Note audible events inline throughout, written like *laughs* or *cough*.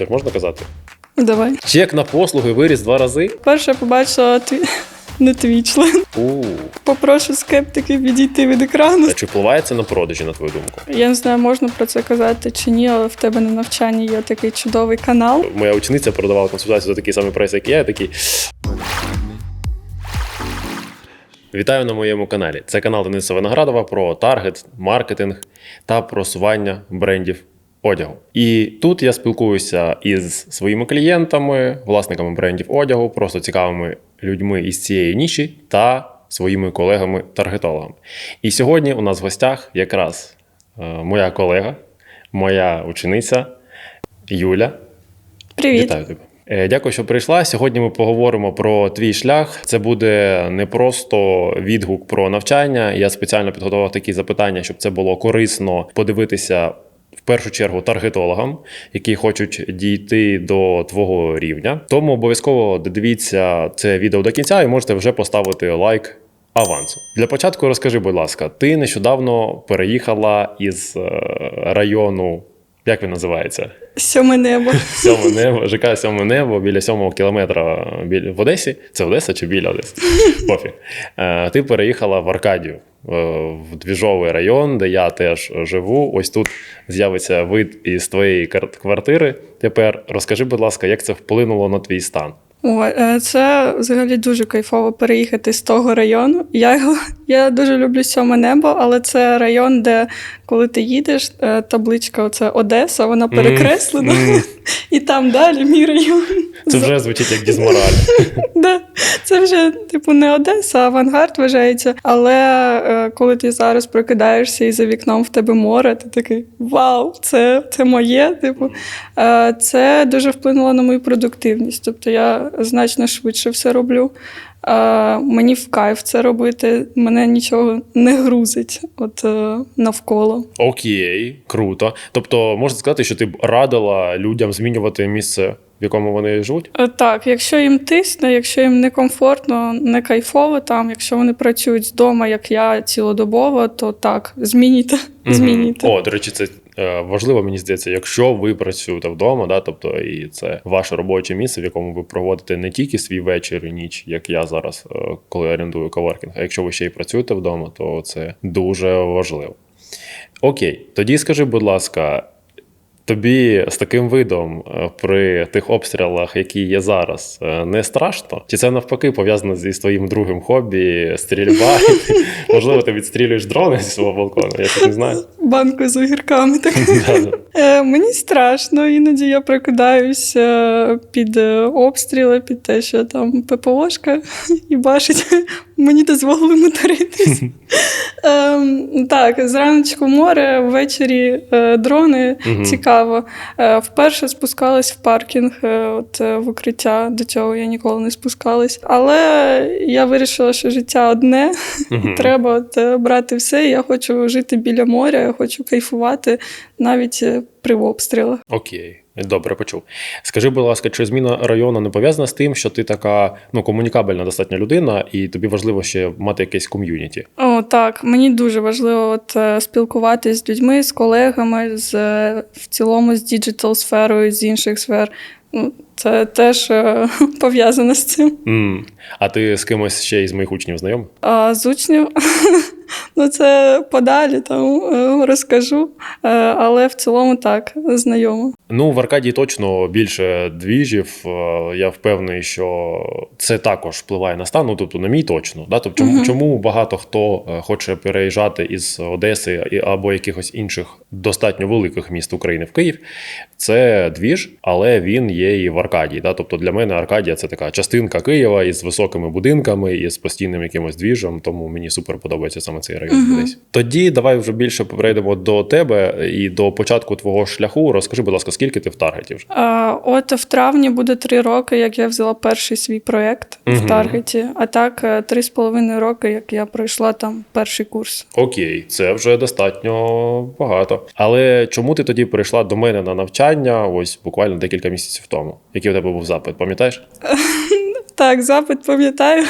Це ж можна казати? Давай. Чек на послуги виріс два рази. Перше побачила твій *laughs* не твій член. У Попрошу скептиків відійти від екрану. а чи впливає це на продажі, на твою думку? Я не знаю, можна про це казати чи ні, але в тебе на навчанні є такий чудовий канал. Моя учениця продавала консультацію за такий самий прайс, як я. Я такий. Вітаю на моєму каналі. Це канал Дениса Виноградова про таргет, маркетинг та просування брендів одягу. І тут я спілкуюся із своїми клієнтами, власниками брендів одягу, просто цікавими людьми із цієї ніші та своїми колегами-таргетологами. І сьогодні у нас в гостях якраз е, моя колега, моя учениця Юля. Привіт. Вітаю тебе. Е, Дякую, що прийшла. Сьогодні ми поговоримо про твій шлях. Це буде не просто відгук про навчання. Я спеціально підготував такі запитання, щоб це було корисно подивитися в першу чергу таргетологам, які хочуть дійти до твого рівня. Тому обов'язково додивіться це відео до кінця і можете вже поставити лайк. Авансу для початку розкажи, будь ласка, ти нещодавно переїхала із е, району, як він називається? Сьоме небо. Сьоме небо, ЖК Сьоме небо біля сьомого кілометра в Одесі. Це Одеса чи біля Одеси? *laughs* Пофіг. Е, Ти переїхала в Аркадію, е, в двіжовий район, де я теж живу. Ось тут з'явиться вид із твоєї квартири. Тепер розкажи, будь ласка, як це вплинуло на твій стан? О, е, це взагалі дуже кайфово переїхати з того району. Я, його- я дуже люблю сьоме небо, але це район, де коли ти їдеш, е, табличка оце Одеса, вона перекреслена, Мгм. і там далі мій район. Це вже звучить як дізмораль. *laughs* Да, це вже типу не Одеса, а авангард вважається. Але е, коли ти зараз прокидаєшся і за вікном в тебе море, ти такий вау, це, це моє. Типу, е, це дуже вплинуло на мою продуктивність. Тобто я значно швидше все роблю. Е, мені в кайф це робити, мене нічого не грузить от е, навколо. Окей, круто. Тобто, можна сказати, що ти б радила людям змінювати місце, в якому вони живуть? Е, Так, якщо їм тисне, якщо їм некомфортно, не кайфово там, якщо вони працюють з дому, як я цілодобово, то так, змінюйте. Мгм. змінюйте. О, до речі, це важливо, мені здається, якщо ви працюєте вдома, да, тобто і це ваше робоче місце, в якому ви проводите не тільки свій вечір і ніч, як я зараз, е, коли орендую коворкінг, а якщо ви ще й працюєте вдома, то це дуже важливо. Окей, тоді скажи, будь ласка. Тобі з таким видом е, при тих обстрілах, які є зараз, е, не страшно? Чи це навпаки пов'язано зі своїм другим хобі стрільба? *laughs* Можливо, ти відстрілюєш дрони зі свого балкону? Я так не знаю. Банку з огірками. Так. *laughs* Е, мені страшно, іноді я прокидаюсь е, під е, обстріли, під те, що там ППОшка і бачить, *laughs* мені дозволили моторитись. Ем, так, зраночку море, ввечері е, дрони. Цікаво. Вперше спускалась в паркінг, от в укриття. До цього я ніколи не спускалась. Але я вирішила, що життя одне. Мгм. Треба от, брати все. Я хочу жити біля моря, хочу кайфувати навіть е, при обстрілах. Окей, добре почув. Скажи, будь ласка, чи зміна району не пов'язана з тим, що ти така ну комунікабельна достатня людина, і тобі важливо ще мати якесь ком'юніті? О, так, мені дуже важливо от, е, спілкуватися з людьми, з колегами, з, е, в цілому з діджитал сферою, з інших сфер. Ну, Це теж *laughs* пов'язано з цим. м А ти з кимось ще із моїх учнів знайомий? А з учнів, *laughs* ну це подалі там е, розкажу. Е, Але в цілому так, знайомо. Ну, в Аркадії точно більше двіжів. Е, Я впевнений, що це також впливає на стан. Ну, тобто, на мій точно. Да? Тобто, чому, Мгм. чому багато хто хоче переїжджати із Одеси або якихось інших достатньо великих міст України в Київ? Це двіж, але він є і в Аркадії. Да? Тобто для мене Аркадія це така частинка Києва із високими будинками і з постійним якимось двіжем. Тому мені супер подобається саме цей район. Мгм. Десь тоді давай вже більше перейдемо до тебе і до початку твого шляху. Розкажи, будь ласка, скільки ти в таргеті вже? А, От в травні буде три роки, як я взяла перший свій проєкт Мгм. в Таргеті. А так, е, три з половиною роки, як я пройшла там перший курс. Окей, це вже достатньо багато. Але чому ти тоді прийшла до мене на навчання? Ось буквально декілька місяців тому. Який у тебе був запит, пам'ятаєш? *laughs* Так, запит пам'ятаю.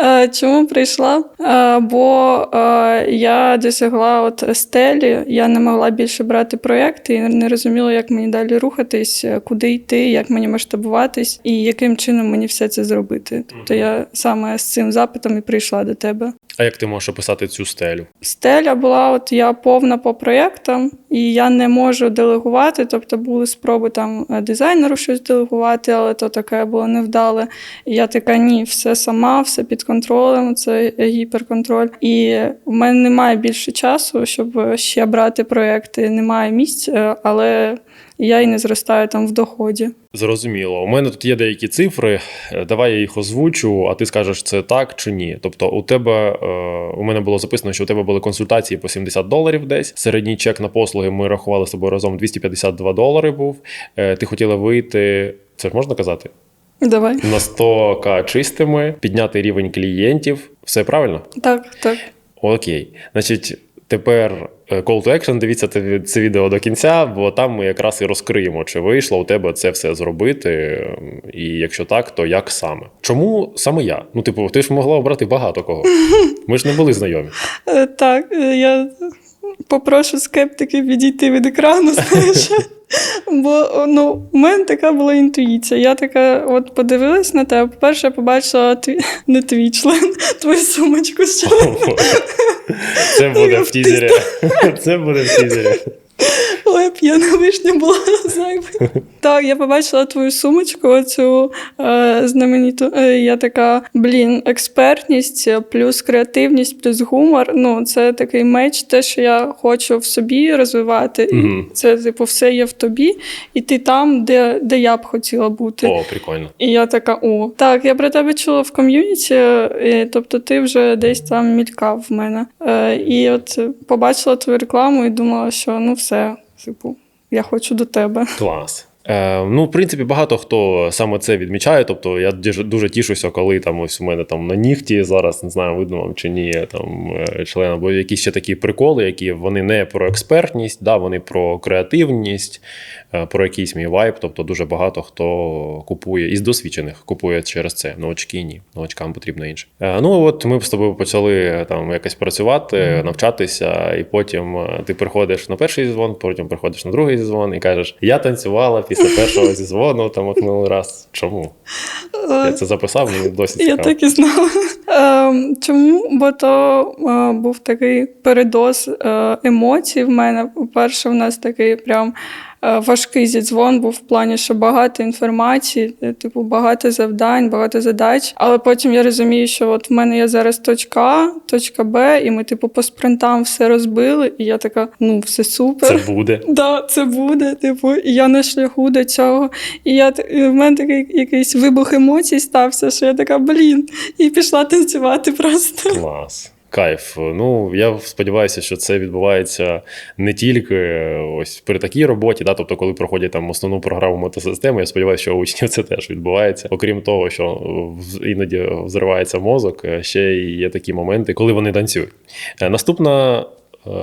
Е, Чому прийшла? Е, Бо е, я досягла от стелі, я не могла більше брати проєкти і не розуміла, як мені далі рухатись, куди йти, як мені масштабуватись і яким чином мені все це зробити. Тобто я саме з цим запитом і прийшла до тебе. А як ти можеш описати цю стелю? Стеля була, от я повна по проєктам, і я не можу делегувати. Тобто були спроби там дизайнеру щось делегувати, але то таке було невдале. І я така, ні, все сама, все під контролем, це гіперконтроль. І в мене немає більше часу, щоб ще брати проєкти. Немає місць, але я і не зростаю там в доході. Зрозуміло. У мене тут є деякі цифри. Е, Давай я їх озвучу, а ти скажеш, це так чи ні. Тобто, у тебе е, у мене було записано, що у тебе були консультації по 70 доларів десь. Середній чек на послуги ми рахували з тобою разом 252 долари був. Е, Ти хотіла вийти. Це ж можна казати? Давай. На 100к чистими, підняти рівень клієнтів. Все правильно? Так, так. Окей. Значить, тепер е, call to action, дивіться це, відео до кінця, бо там ми якраз і розкриємо, чи вийшло у тебе це все зробити. І якщо так, то як саме? Чому саме я? Ну, типу, ти ж могла обрати багато кого. Ми ж не були знайомі. Е, Так, е, я попрошу скептиків відійти від екрану, *laughs* знаєш. Бо ну, у мене така була інтуїція. Я така от подивилась на тебе. По-перше, я побачила тві... не твій член, *laughs* твою сумочку з членом. *laughs* Це буде в тізері. Це буде в тізері. Ой, п'яна вишня була *laughs* зайва. Так, я побачила твою сумочку, оцю е, знамениту. Е, я така, блін, експертність, плюс креативність, плюс гумор. Ну, це такий меч, те, що я хочу в собі розвивати. Мгм. Це, типу, все є в тобі, і ти там, де, де я б хотіла бути. О, прикольно. І я така, о, так, я про тебе чула в ком'юніті, тобто ти вже десь там мількав в мене. Е, і от побачила твою рекламу і думала, що ну все, типу, я хочу до тебе. Клас. Е, ну, в принципі, багато хто саме це відмічає. Тобто я дуже, тішуся, коли там ось у мене там на нігті зараз не знаю, видно вам чи ні, там е, член, або якісь ще такі приколи, які вони не про експертність, да, вони про креативність, е, про якийсь мій вайб. Тобто дуже багато хто купує із досвідчених купує через це. Новачки ні, новачкам потрібно інше. Е, ну от ми з тобою почали там якось працювати, навчатися, і потім ти приходиш на перший зізвон, потім приходиш на другий зізвон і кажеш: Я танцювала після першого зізвону, там от минулий раз. Чому? Я це записав, мені досі Я так і знала. Ем, чому? Бо то е, був такий передоз е, емоцій в мене. По-перше, в нас такий прям важкий зідзвон був в плані, що багато інформації, е, типу, багато завдань, багато задач. Але потім я розумію, що от в мене є зараз точка А, точка Б, і ми, типу, по спринтам все розбили, і я така, ну, все супер. Це буде. *laughs* Да, це буде. Типу, і я на шляху до цього. І я і в мене такий якийсь вибух емоцій стався, що я така, блін, і пішла танцювати просто. Клас. Кайф. Ну я сподіваюся, що це відбувається не тільки е, ось при такій роботі, да, тобто, коли проходять там основну програму мотосистеми, я сподіваюся, що у учнів це теж відбувається. Окрім того, що е, іноді взривається мозок, е, ще й є такі моменти, коли вони танцюють. Е, Наступна е,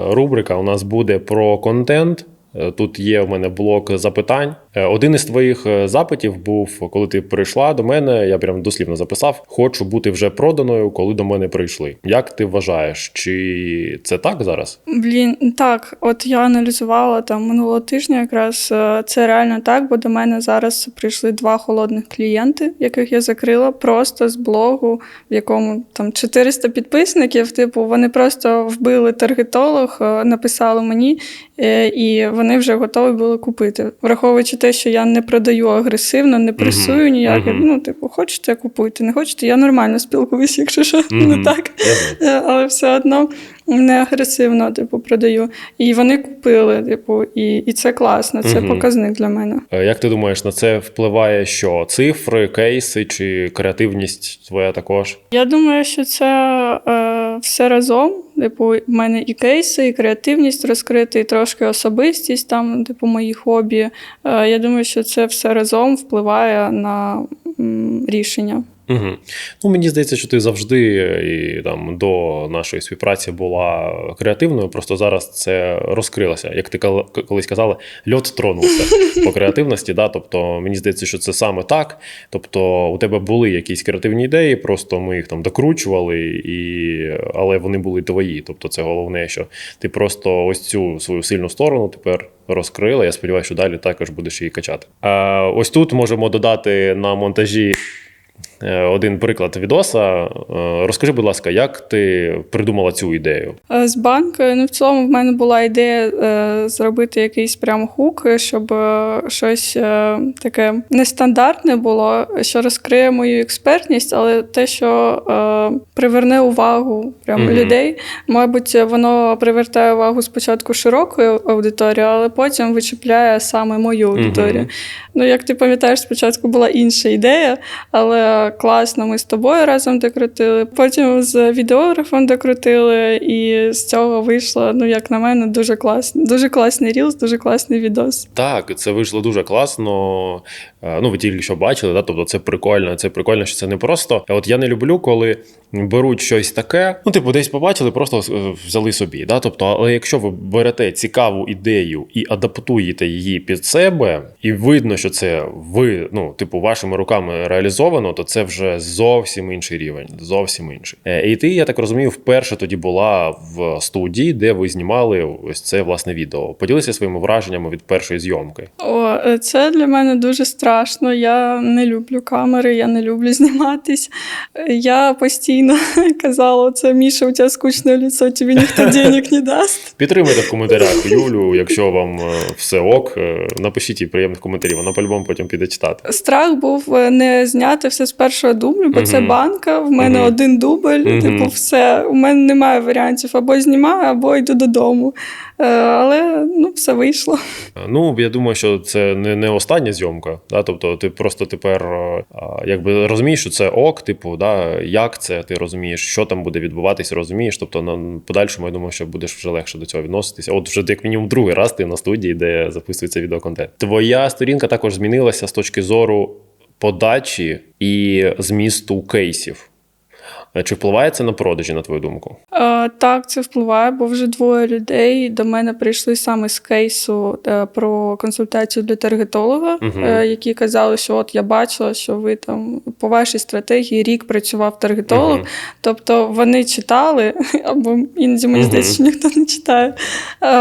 рубрика у нас буде про контент. Е, Тут є в мене блок запитань. Е, Один із твоїх е, запитів був, коли ти прийшла до мене. Я прям дослівно записав: хочу бути вже проданою, коли до мене прийшли. Як ти вважаєш, чи це так зараз? Блін, так, от я аналізувала там минулого тижня, якраз е, це реально так, бо до мене зараз прийшли два холодних клієнти, яких я закрила просто з блогу, в якому там 400 підписників. Типу, вони просто вбили таргетолог, написали мені, і вони вже готові були купити. Враховуючи те, що я не продаю агресивно, не пресую ніяк. Ну, типу, хочете купуйте, не хочете, я нормально спілкуюся, якщо що не так. Е, але все одно не агресивно, типу, продаю. І вони купили, типу, і, і це класно, це Мгм. показник для мене. Е, Як ти думаєш, на це впливає що? Цифри, кейси чи креативність твоя також? Я думаю, що це е, все разом. Типу, в мене і кейси, і креативність розкрити, і трошки особистість, там, типу, мої хобі. Е, я думаю, що це все разом впливає на м, рішення. Угу. Ну, мені здається, що ти завжди і там до нашої співпраці була креативною, просто зараз це розкрилося. Як ти кол- колись казала, льот тронувся по креативності. Да? Тобто, мені здається, що це саме так. Тобто, у тебе були якісь креативні ідеї, просто ми їх там докручували, і... але вони були твої. Тобто, це головне, що ти просто ось цю свою сильну сторону тепер. Розкрила, я сподіваюся, що далі також будеш її качати. А, ось тут можемо додати на монтажі Е, один приклад відоса. Е, Розкажи, будь ласка, як ти придумала цю ідею? Е, З банкою, ну в цілому в мене була ідея е, зробити якийсь прям хук, щоб е, щось е, таке нестандартне було, що розкриє мою експертність, але те, що е, приверне увагу прям Мгм. людей. Мабуть, воно привертає увагу спочатку широкої аудиторії, але потім вичіпляє саме мою аудиторію. Мгм. Ну, як ти пам'ятаєш, спочатку була інша ідея, але класно, ми з тобою разом докрутили. Потім з відеографом докрутили, і з цього вийшло, ну, як на мене, дуже класно. Дуже класний рілс, дуже класний відос. Так, це вийшло дуже класно. Е, Ну, ви тільки що бачили, да? тобто це прикольно. Це прикольно, що це не просто. От я не люблю, коли беруть щось таке. Ну, типу, десь побачили, просто е, взяли собі. Да? Тобто, але якщо ви берете цікаву ідею і адаптуєте її під себе, і видно, що це ви, ну, типу, вашими руками реалізовано, то це вже зовсім інший рівень. Зовсім інший. Е, І ти, я так розумію, вперше тоді була в студії, де ви знімали ось це власне відео. Поділися своїми враженнями від першої зйомки. О, е, це для мене дуже страшно. Я не люблю камери, я не люблю зніматись. Я постійно *laughs* казала: це Міша, у тебе скучне лицо, тобі ніхто *laughs* денег не дасть. Підтримуйте в коментарях Юлю, якщо вам е, все ок, напишіть їй приємних коментарів. Вона по-любому потім піде читати. Страх був не зняти все з першого дублю, бо це банка. В мене один дубль. Типу, все. У мене немає варіантів або знімаю, або йду додому. Е, Але ну, все вийшло. Ну, я думаю, що це не, не остання зйомка. Да? Тобто, ти просто тепер е, якби розумієш, що це ок, типу, да? як це, ти розумієш, що там буде відбуватися, розумієш. Тобто, на подальшому, я думаю, що будеш вже легше до цього відноситися. От вже як мінімум другий раз ти на студії, де записується відеоконтент. Твоя сторінка також змінилася з точки зору подачі і змісту кейсів. Чи впливає це на продажі, на твою думку? Е, Так, це впливає, бо вже двоє людей до мене прийшли саме з кейсу е, про консультацію для таргетолога, е, які казали, що от я бачила, що ви там по вашій стратегії рік працював таргетолог. Мгм. Тобто вони читали, *laughs* або іноді мені здається, що ніхто не читає.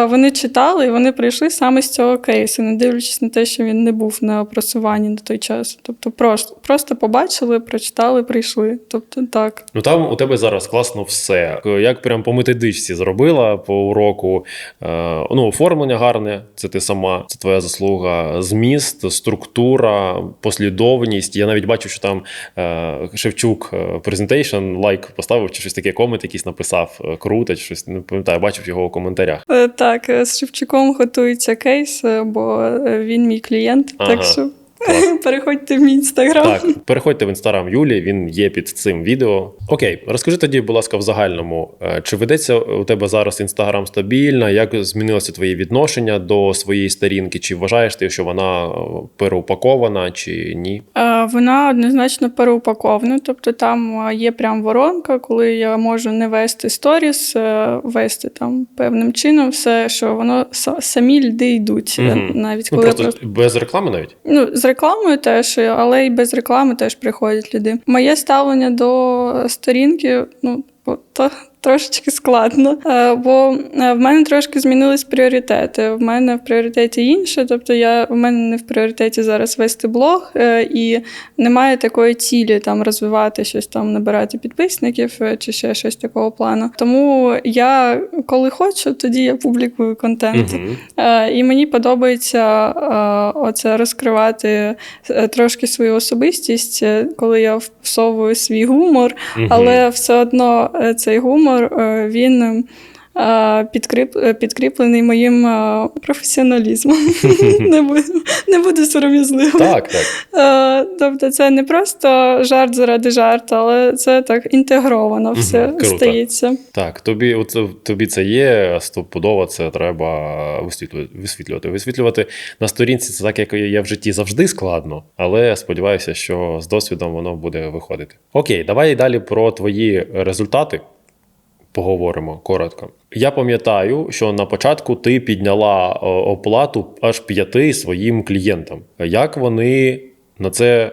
Вони читали і вони прийшли саме з цього кейсу, не дивлячись на те, що він не був на просуванні на той час. Тобто просто, просто побачили, прочитали, прийшли. Тобто так. Ну там у тебе зараз класно все. Як прям по методичці зробила по уроку. Е, ну, оформлення гарне, це ти сама, це твоя заслуга. Зміст, структура, послідовність. Я навіть бачив, що там е, Шевчук презентейшн, лайк поставив, чи щось таке, комент якийсь написав. е, Круто, чи щось не пам'ятаю, бачив його у коментарях. Так, з Шевчуком готується кейс, бо він мій клієнт. Ага, Так що. *laughs* переходьте в мій інстаграм. Так, переходьте в інстаграм Юлі, він є під цим відео. Окей, розкажи тоді, будь ласка, в загальному, е, чи ведеться у тебе зараз інстаграм стабільно? Як змінилося твоє відношення до своєї сторінки? Чи вважаєш ти, що вона е, переупакована, чи ні? Е, Вона однозначно переупакована, тобто там є прям воронка, коли я можу не вести сторіс, вести там певним чином все, що воно самі люди йдуть. Навіть Ну коли я просто просто без реклами навіть? Ну, з рекламою теж, але й без реклами теж приходять люди. Моє ставлення до сторінки, ну, то трошечки складно. Е, Бо е, в мене трошки змінились пріоритети. В мене в пріоритеті інше. Тобто, я в мене не в пріоритеті зараз вести блог, е, і немає такої цілі там розвивати щось там, набирати підписників чи ще щось такого плану. Тому я коли хочу, тоді я публікую контент. Е, І мені подобається оце розкривати трошки свою особистість, коли я всовую свій гумор, Мгм. але все одно цей гумор е, він е, е, підкріплений моїм професіоналізмом. *laughs* не, буду, не буду сором'язливо. Так, так. Тобто, це не просто жарт заради жарту, але це так інтегровано все стається. Так, тобі, от, тобі це є, стопудово це треба висвітлювати. висвітлювати. Висвітлювати на сторінці це так, як є в житті, завжди складно, але сподіваюся, що з досвідом воно буде виходити. Окей, давай далі про твої результати поговоримо коротко. Я пам'ятаю, що на початку ти підняла оплату аж п'яти своїм клієнтам. Як вони на це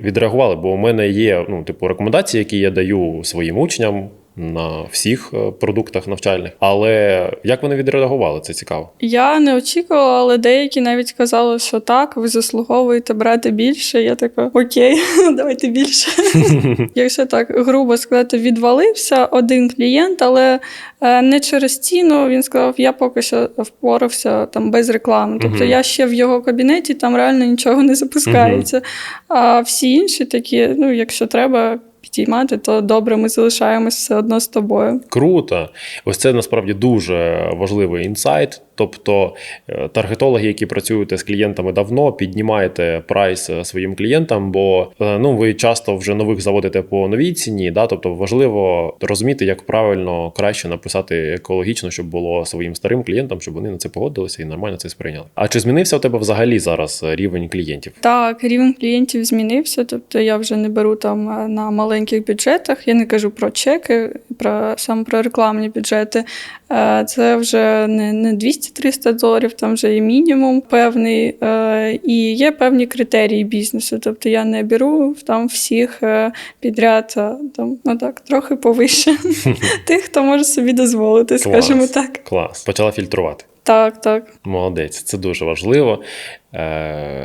відреагували? Бо у мене є ну, типу, рекомендації, які я даю своїм учням на всіх е, продуктах навчальних. Але як вони відреагували? Це цікаво. Я не очікувала, але деякі навіть казали, що так, ви заслуговуєте брати більше. Я така, окей, *laughs* давайте більше. *laughs* Якщо так грубо сказати, відвалився один клієнт, але е, не через ціну. Він сказав, я поки що впорався там без реклами. Тобто я ще в його кабінеті, там реально нічого не запускається. А всі інші такі, ну якщо треба. Підіймати, то добре, ми залишаємось все одно з тобою. Круто. Ось це насправді дуже важливий інсайт. Тобто, е, таргетологи, які працюєте з клієнтами давно, піднімаєте прайс е, своїм клієнтам, бо е, ну ви часто вже нових заводите по новій ціні. Да? Тобто важливо розуміти, як правильно краще написати екологічно, щоб було своїм старим клієнтам, щоб вони на це погодилися і нормально це сприйняли. А чи змінився у тебе взагалі зараз рівень клієнтів? Так, рівень клієнтів змінився. Тобто я вже не беру там на маленьких бюджетах. Я не кажу про чеки, про саме про рекламні бюджети. Е, Це вже не, не 200-300 доларів, там вже є мінімум певний. Е, І є певні критерії бізнесу. Тобто я не беру там всіх е, підряд, а там ну так, трохи повище. *laughs* Тих, хто може собі дозволити, скажімо так. Клас. Почала фільтрувати. Так, так. Молодець, це дуже важливо.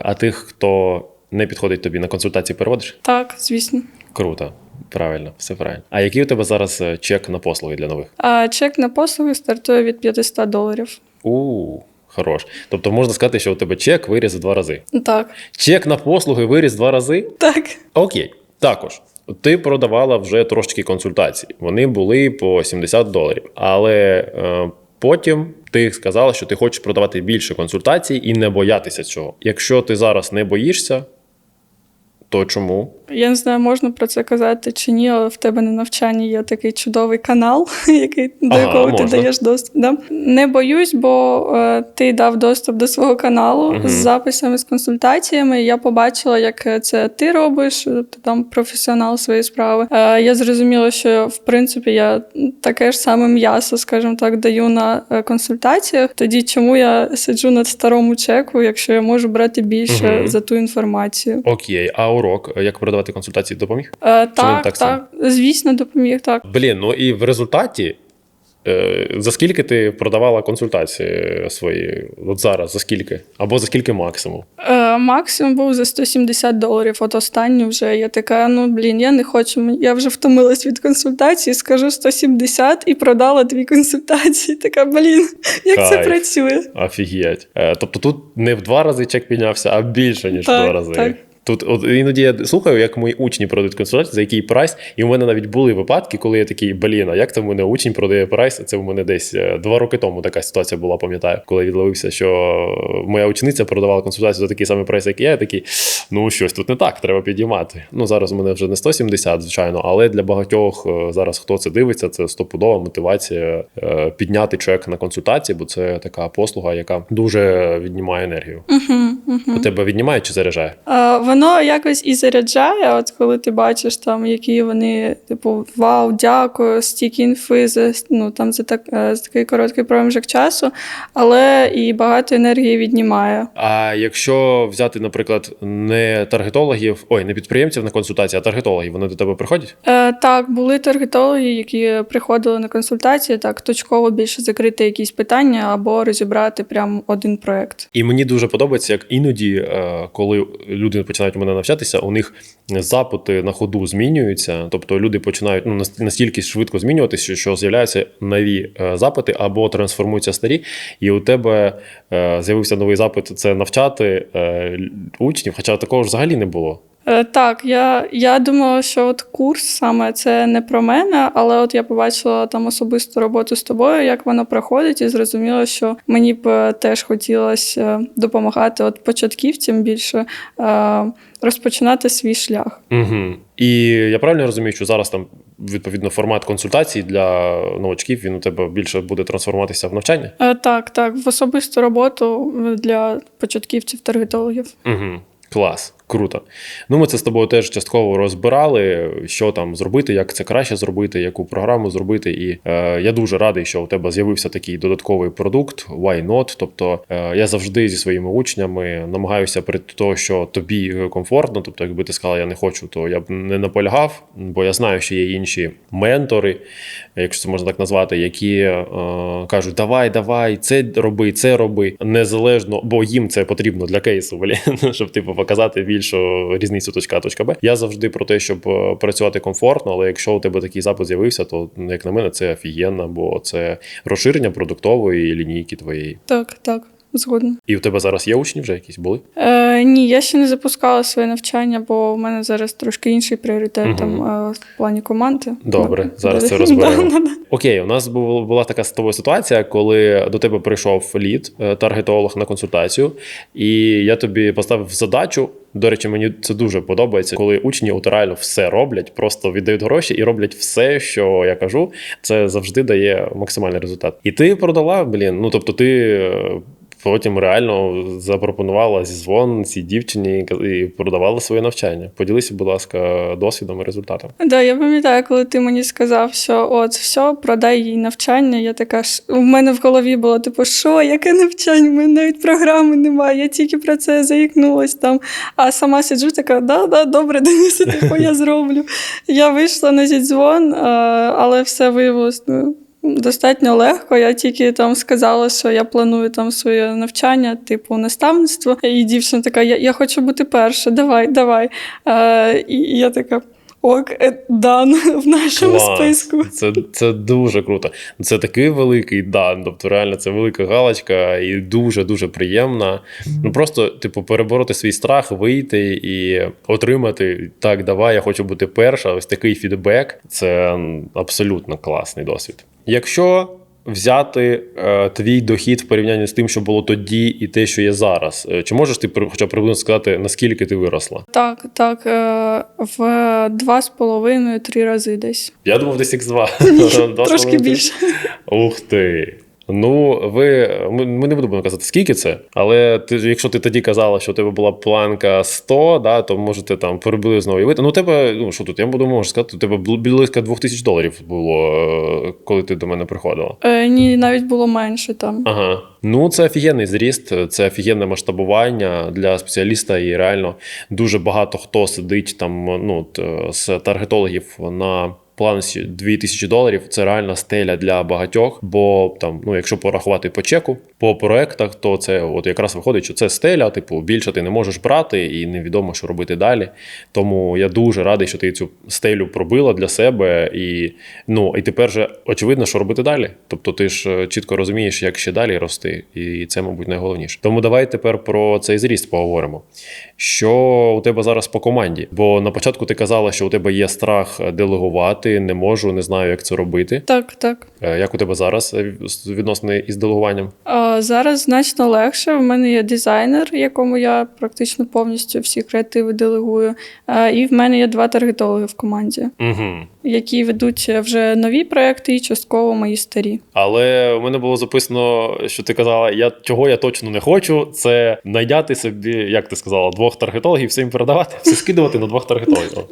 А тих, хто не підходить тобі на консультації, переводиш? Так, звісно. Круто, правильно, все правильно. А який у тебе зараз е, чек на послуги для нових? А чек на послуги стартує від 500 доларів. У, хорош. Тобто можна сказати, що у тебе чек виріс в два рази. Так, Чек на послуги виріс в два рази? так. Окей. Також. Ти продавала вже трошки консультацій. Вони були по 70 доларів. Але е, потім ти сказала, що ти хочеш продавати більше консультацій і не боятися цього. Якщо ти зараз не боїшся, то чому? Я не знаю, можна про це казати чи ні, але в тебе на навчанні є такий чудовий канал, *laughs* який, до Ага, якого ти даєш доступ. Да? Не боюсь, бо е, ти дав доступ до свого каналу Мгм. з записами, з консультаціями. Я побачила, як це ти робиш, ти там професіонал своєї справи. Е, я зрозуміла, що в принципі я таке ж саме м'ясо, скажімо так, даю на е, консультаціях. Тоді чому я сиджу на старому чеку, якщо я можу брати більше Мгм. за ту інформацію? Окей, а урок, е, як продавати консультації, допоміг? Е, так, так так, звісно, допоміг. Так. Блін, ну і в результаті. е, За скільки ти продавала консультації свої? От зараз, за скільки? Або за скільки максимум? Е, максимум був за 170 доларів. От останню вже я така: ну блін, я не хочу. Я вже втомилась від консультації, скажу 170 і продала дві консультації. *laughs* Така, блін, як це працює? Офігеть. Е, Тобто тут не в два рази чек піднявся, а більше, ніж в два рази. так. Тут от іноді я слухаю, як мої учні продають консультації, за який прайс. І у мене навіть були випадки, коли я такий, блін, а як це в мене учень продає прайс? Це в мене десь е, два роки тому така ситуація була, пам'ятаю, коли я відловився, що моя учениця продавала консультацію за такий самий прайс, як і я. Я такий, ну щось тут не так, треба підіймати. Ну зараз у мене вже не 170, звичайно, але для багатьох е, зараз, хто це дивиться, це стопудова мотивація е, підняти чек на консультації, бо це така послуга, яка дуже віднімає енергію. Угу, угу. У тебе віднімає чи заряджає? Е, воно якось і заряджає, от коли ти бачиш, там, які вони, типу, вау, дякую, стільки інфи за, ну, там, за, так, е, за такий короткий проміжок часу, але і багато енергії віднімає. А якщо взяти, наприклад, не таргетологів, ой, не підприємців на консультації, а таргетологів, вони до тебе приходять? Е, так, були таргетологи, які приходили на консультації, так точково більше закрити якісь питання або розібрати прям один проект. І мені дуже подобається, як іноді, е, коли люди починають у мене навчатися, у них запити на ходу змінюються. Тобто люди починають ну, настільки швидко змінюватися, що з'являються нові е, запити або трансформуються старі, і у тебе е, з'явився новий запит це навчати е, учнів, хоча такого ж взагалі не було. Е, Так, я, я думала, що от курс саме це не про мене, але от я побачила там особисту роботу з тобою, як воно проходить, і зрозуміла, що мені б е, теж хотілося допомагати от початківцям більше е, розпочинати свій шлях. Угу. І я правильно розумію, що зараз там відповідно формат консультацій для новачків він у тебе більше буде трансформуватися в навчання? Е, Так, так, в особисту роботу для початківців-таргетологів. Угу. Клас, круто. Ну, ми це з тобою теж частково розбирали, що там зробити, як це краще зробити, яку програму зробити. І е, я дуже радий, що у тебе з'явився такий додатковий продукт Why not? Тобто е, я завжди зі своїми учнями намагаюся при того, що тобі комфортно. Тобто, якби ти сказала, я не хочу, то я б не наполягав, бо я знаю, що є інші ментори, якщо це можна так назвати, які е, кажуть: давай, давай, це роби, це роби. Незалежно, бо їм це потрібно для кейсу, блін, *laughs* щоб типу показати більшу різницю точка точка Б. Я завжди про те, щоб е, працювати комфортно, але якщо у тебе такий запит з'явився, то як на мене, це офігенно, бо це розширення продуктової лінійки твоєї. Так, так, згодна. І у тебе зараз є учні вже якісь були? Е, ні, я ще не запускала своє навчання, бо в мене зараз трошки інший пріоритет Мгм. там е, в плані команди. Добре, Ну, зараз це розберемо. Да, да, да. Окей, у нас бу- була така з тобою ситуація, коли до тебе прийшов лід, е, таргетолог на консультацію, і я тобі поставив задачу. До речі, мені це дуже подобається, коли учні от реально все роблять, просто віддають гроші і роблять все, що я кажу. Це завжди дає максимальний результат. І ти продала, блін. Ну тобто, ти. Потім реально запропонувала зізвон цій дівчині і продавала своє навчання. Поділися, будь ласка, досвідом і результатом. Да, я пам'ятаю, коли ти мені сказав, що от все, продай їй навчання. Я така ж у мене в голові було типу, що, яке навчання? У мене навіть програми немає. Я тільки про це заїкнулась там. А сама сиджу, така, да, да, добре, *laughs* Денисе, типу, я зроблю. Я вийшла на зідзвон, але все виявилось. Ну, Достатньо легко. Я тільки там сказала, що я планую там своє навчання, типу наставництво. І дівчина така: я, я хочу бути перша, давай, давай. Е, і я така. Ок, е, дан в нашому Клас. списку. Це, це дуже круто. Це такий великий дан. Тобто, реально, це велика галочка і дуже дуже приємна. Ну просто, типу, перебороти свій страх, вийти і отримати так, давай, я хочу бути перша. Ось такий фідбек. Це абсолютно класний досвід. Якщо взяти е, твій дохід в порівнянні з тим, що було тоді, і те, що є зараз, е, чи можеш ти хоча б приблизно сказати, наскільки ти виросла? Так, так, е, в два з половиною три рази десь. Я думав, десь X2. Два *laughs* Трошки більше. Ух ти. Ну, ви ми, не будемо казати, скільки це, але ти, якщо ти тоді казала, що у тебе була планка 100, да, то можете там приблизно уявити. Ну, у тебе, ну що тут, я буду можу сказати, у тебе бл- близько 2000 доларів було, е, коли ти до мене приходила. Е, ні, навіть було менше там. Ага. Ну, це офігенний зріст, це офігенне масштабування для спеціаліста, і реально дуже багато хто сидить там ну, е, з таргетологів на. Планці 2000 доларів це реальна стеля для багатьох. Бо там, ну якщо порахувати по чеку, по проектах, то це от якраз виходить, що це стеля. Типу, більше ти не можеш брати, і невідомо, що робити далі. Тому я дуже радий, що ти цю стелю пробила для себе, і ну і тепер же очевидно, що робити далі. Тобто, ти ж е, чітко розумієш, як ще далі рости, і це, мабуть, найголовніше. Тому давай тепер про цей зріст поговоримо. Що у тебе зараз по команді? Бо на початку ти казала, що у тебе є страх делегувати, не можу, не знаю, як це робити. Так, так. Е, Як у тебе зараз відносно відносини із делегуванням? А, зараз значно легше. В мене є дизайнер, якому я практично повністю всі креативи делегую. А, і в мене є два таргетологи в команді, Угу. Які ведуть вже нові проекти і частково мої старі. Але у мене було записано, що ти казала, я чого я точно не хочу, це найняти собі, як ти сказала, двох таргетологів, все їм передавати, *laughs* все скидувати на двох таргетологів. *laughs*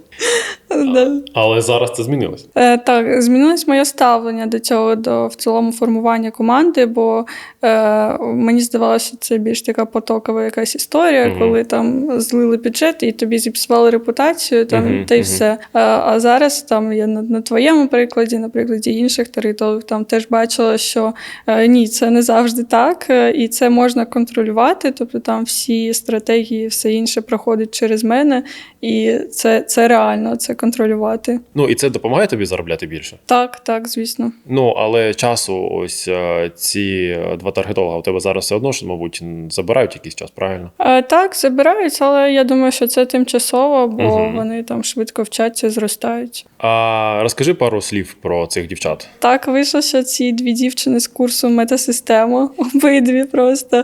Да. Але зараз це змінилось. Е, так, змінилось моє ставлення до цього, до в цілому формування команди, бо е, мені здавалося, це більш така потокова якась історія, коли там злили бюджет і тобі зіпсували репутацію, там Мгм, та й все. Е, а зараз там є на, на твоєму прикладі, на прикладі інших територій, там теж бачила, що е, ні, це не завжди так, е, і це можна контролювати. Тобто там всі стратегії, все інше проходить через мене, і це, це реально це контролювати. Ну і це допомагає тобі заробляти більше. Так, так, звісно. Ну але часу, ось е, ці е, два таргетолога у тебе зараз все одно ж, мабуть, забирають якийсь час, правильно? Е, Так, забирають, але я думаю, що це тимчасово, бо Мгм. вони там швидко вчаться, зростають. А розкажи пару слів про цих дівчат. Так вийшло, що ці дві дівчини з курсу метасистема, *laughs* обидві просто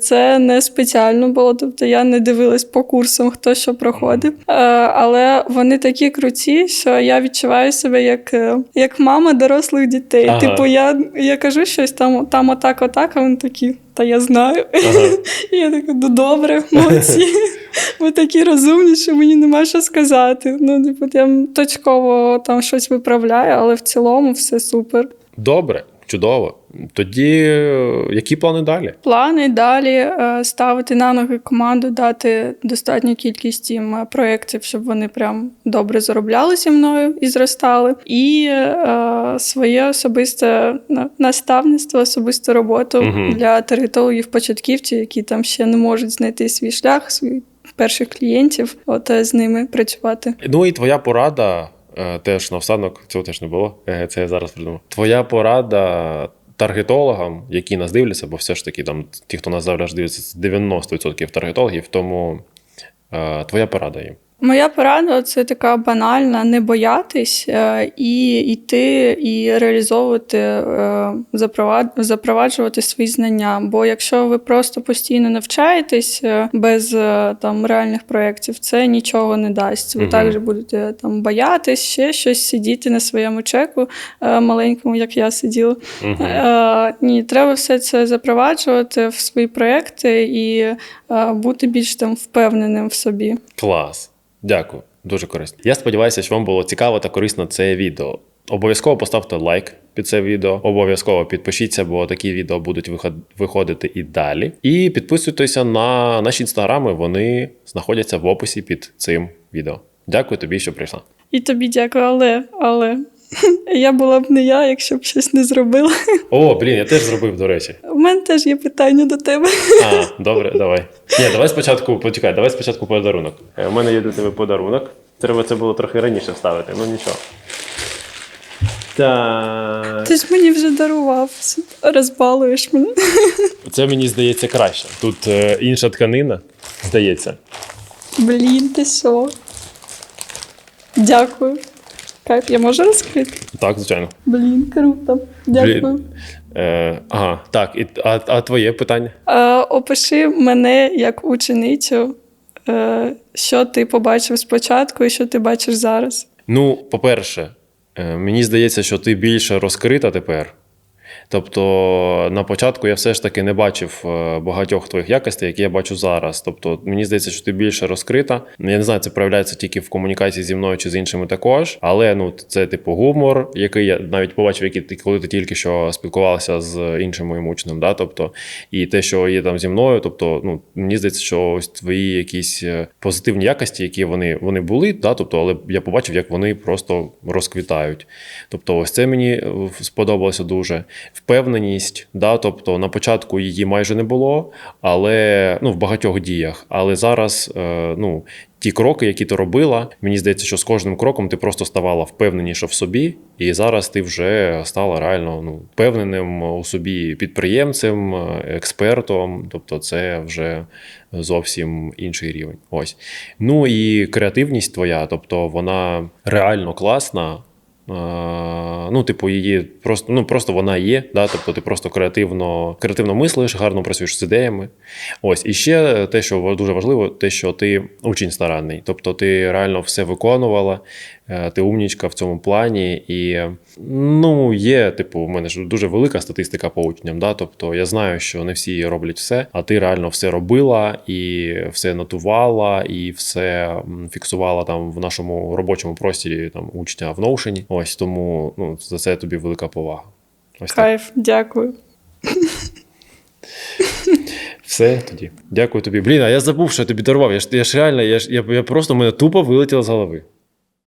це не спеціально було. Тобто я не дивилась по курсам, хто що проходив. Е, Але вони такі круті, що я відчуваю себе як, е, як мама дорослих дітей. Ага. Типу, я, я кажу щось там, там отак, отак, а вони такі. Та я знаю. Ага. *laughs* І я така, ну добре, молодці. *laughs* Ви такі розумні, що мені нема що сказати. Ну, типу, я точково там щось виправляю, але в цілому все супер. Добре, чудово. Тоді е, які плани далі? Плани далі е, ставити на ноги команду, дати достатню кількість їм е, проєктів, щоб вони прям добре заробляли зі мною і зростали. І е, своє особисте на- наставництво, особисту роботу Мгм. для таргетологів-початківців, які там ще не можуть знайти свій шлях, своїх перших клієнтів, от з ними працювати. Ну і твоя порада е, на наостанок, цього теж не було. е, Це я зараз придумав. Твоя порада. Таргетологам, які нас дивляться, бо все ж таки там ті, хто нас зараз дивиться, це 90% таргетологів, тому е, твоя порада їм. Моя порада це така банальна: не боятись е, і йти і реалізовувати, е, запроваджувати свої знання. Бо якщо ви просто постійно навчаєтесь е, без там реальних проєктів, це нічого не дасть. Ви Мгм. також будете там боятись, ще щось сидіти на своєму чеку маленькому, як я сиділа. Угу. Ні, треба все це запроваджувати в свої проекти і бути більш там впевненим в собі. Клас. Дякую. Дуже корисно. Я сподіваюся, що вам було цікаво та корисно це відео. Обов'язково поставте лайк під це відео. Обов'язково підпишіться, бо такі відео будуть виход- виходити і далі. І підписуйтеся на наші інстаграми. Вони знаходяться в описі під цим відео. Дякую тобі, що прийшла. І тобі дякую, але, але я була б не я, якщо б щось не зробила. О, блін, я теж зробив, до речі. У мене теж є питання до тебе. А, добре, давай. Ні, давай спочатку, почекай, давай спочатку подарунок. Е, У мене є до тебе подарунок. Треба це було трохи раніше вставити, ну нічого. Так. Ти ж мені вже дарував, розбалуєш мене. Це мені здається краще. Тут е, інша тканина, здається. Блін, ти що? Дякую. Кайф, я можу розкрити? Так, звичайно. Блін, круто. Дякую. Блін. Е, ага, так, і, а, а твоє питання? Е, опиши мене як ученицю, е, що ти побачив спочатку і що ти бачиш зараз. Ну, по-перше, е, мені здається, що ти більше розкрита тепер. Тобто на початку я все ж таки не бачив е, багатьох твоїх якостей, які я бачу зараз. Тобто, мені здається, що ти більше розкрита. Я не знаю, це проявляється тільки в комунікації зі мною чи з іншими також. Але ну це типу гумор, який я навіть побачив, який коли ти тільки що спілкувалася з іншим моїм учнем. Да? Тобто, і те, що є там зі мною, тобто, ну мені здається, що ось твої якісь е, позитивні якості, які вони, вони були, да? тобто, але я побачив, як вони просто розквітають. Тобто, ось це мені е, сподобалося дуже. Впевненість, да, тобто на початку її майже не було, але ну, в багатьох діях. Але зараз е, ну, ті кроки, які ти робила, мені здається, що з кожним кроком ти просто ставала впевненіше в собі, і зараз ти вже стала реально ну, впевненим у собі підприємцем, е, експертом. Тобто, це вже зовсім інший рівень. Ось. Ну і креативність твоя, тобто вона реально класна. Ну, типу, її просто, ну, просто вона є, да? тобто ти просто креативно, креативно мислиш, гарно працюєш з ідеями. Ось, і ще те, що дуже важливо, те, що ти учень старанний. Тобто ти реально все виконувала, е, ти умнічка в цьому плані. І ну, є, типу, в мене ж дуже велика статистика по учням. Да? Тобто я знаю, що не всі роблять все, а ти реально все робила і все нотувала, і все фіксувала там в нашому робочому просторі там учня в Notion. Ось тому ну, за це тобі велика повага. Ось так. Дякую. Все тоді. Дякую тобі. Блін, а я забув, що я тобі дарував. Я ж, я ж реально, я ж я, я просто мене тупо вилетіло з голови.